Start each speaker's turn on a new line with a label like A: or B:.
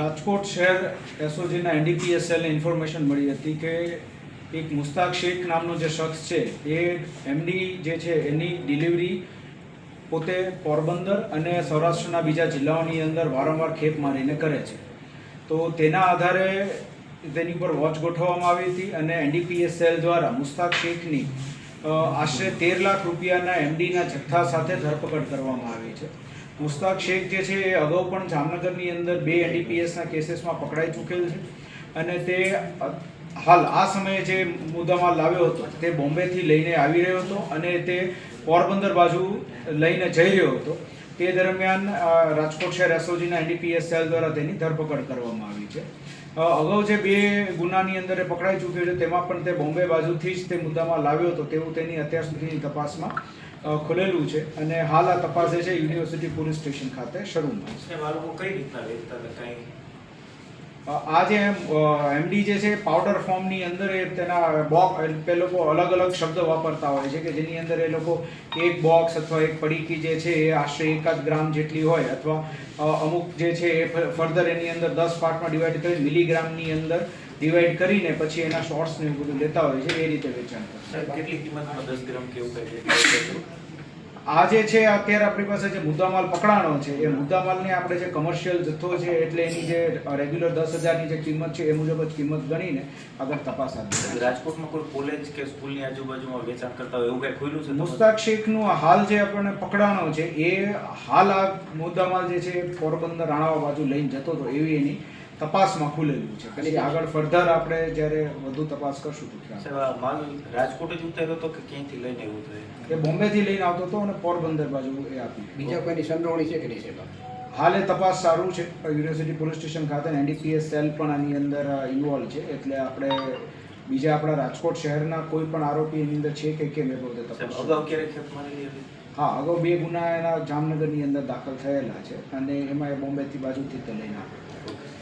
A: રાજકોટ શહેર એસઓજીના એનડીપીએસએલને ઇન્ફોર્મેશન મળી હતી કે એક મુસ્તાક શેખ નામનો જે શખ્સ છે, એ એમડી જે છે, એની ડિલિવરી પોતે પોરબંદર અને સૌરાષ્ટ્રના બીજા જિલ્લાઓની અંદર વારંવાર ખેપ મારીને કરે છે. તો તેના આધારે તેની પર વોચ ગોઠવવામાં આવી હતી અને એનડીપીએસએલ દ્વારા મુસ્તાક શેખની આશરે તેર લાખ રૂપિયાના એમડીના જથ્થા સાથે ધરપકડ કરવામાં આવી છે. મુસ્તાક શેખ જે છે, એ અગાઉ પણ જામનગરની અંદર બે એનડીપીએસના કેસીસમાં પકડાઈ ચૂકેલ છે અને તે, હાલ આ સમયે જે મુદ્દામાં લાવ્યો હતો, તે બોમ્બેથી લઈને આવી રહ્યો હતો અને તે પોરબંદર બાજુ લઈને જઈ રહ્યો હતો. તે દરમિયાન રાજકોટ શહેર એસઓજીના એનડીપીએસ સેલ દ્વારા તેની ધરપકડ કરવામાં આવી છે. અગાઉ જે બે ગુનાની અંદર પકડાઈ ચૂક્યો છે, તેમાં પણ તે બોમ્બે બાજુથી જ તે મુદ્દામાં લાવ્યો હતો, તેવું તેની અત્યાર સુધીની તપાસમાં ખુલેલું છે. અને હાલ આ તપાસ જે છે યુનિવર્સિટી પોલીસ સ્ટેશન ખાતે શરૂમાં. છે
B: સાહેબ, આ કઈ રીતના વેચતા હતા?
A: આ જે એમડી જે છે પાવડર ફોર્મની અંદર એ તેના બોક્સ તે લોકો અલગ અલગ શબ્દ વાપરતા હોય છે કે જેની અંદર એ લોકો એક બોક્સ અથવા એક પડીકી જે છે એ આશરે એકાદ ગ્રામ જેટલી હોય અથવા અમુક જે છે એ ફર્ધર એની અંદર દસ પાર્ટમાં ડિવાઈડ કરી મિલીગ્રામની અંદર ડિવાઈડ કરીને પછી એના શોર્ટ્સ ને એવું બધું લેતા હોય છે, એ રીતે વેચાણ
B: કેટલી કિંમતમાં દસ ગ્રામ કેવું કઈ છે?
A: આ જે છે અત્યારે આપણી પાસે જે મુદ્દામાલ પકડાણો છે એ મુદ્દામાલને આપણે જે કમર્શિયલ જથ્થો છે એટલે એની જે રેગ્યુલર દસ હજારની જે કિંમત છે એ મુજબ જ કિંમત ગણીને આગળ તપાસ આપી
B: રાજકોટમાં કોઈ કોલેજ કે સ્કૂલની આજુબાજુમાં વેચાણ કરતા હોય એવું કંઈ ખુલ્યું છે?
A: મુસ્તાક શેખનું હાલ જે આપણને પકડાણો છે એ હાલ આ મુદ્દામાલ જે છે પોરબંદર રાણાવા બાજુ લઈને જતો હતો એવી એની તપાસમાં ખુલેલું છે. પછી આગળ ફર્ધર આપણે જ્યારે વધુ તપાસ કરશું તો
B: માલ રાજકોટ જ ઉતર્યો હતો કે ક્યાંથી લઈને એવું થયું?
A: એ બોમ્બેથી લઈને આવતો હતો અને પોરબંદર બાજુ એ આપી.
C: બીજા કોઈની સંડોવણી છે કે નહીં છે
A: હાલ એ તપાસ સારું છે. યુનિવર્સિટી પોલીસ સ્ટેશન ખાતે એનડીપીએસ સેલ પણ આની અંદર ઇન્વોલ્વ છે. એટલે આપણે બીજા આપણા રાજકોટ શહેરના કોઈ પણ આરોપી એની અંદર છે કે કેમ એ
B: બધે
A: તપાસ
B: અગાઉ ક્યારે
A: હા અગાઉ બે ગુના એના જામનગરની અંદર દાખલ થયેલા છે અને એમાં એ બોમ્બેથી બાજુથી તે લઈને આવ્યો.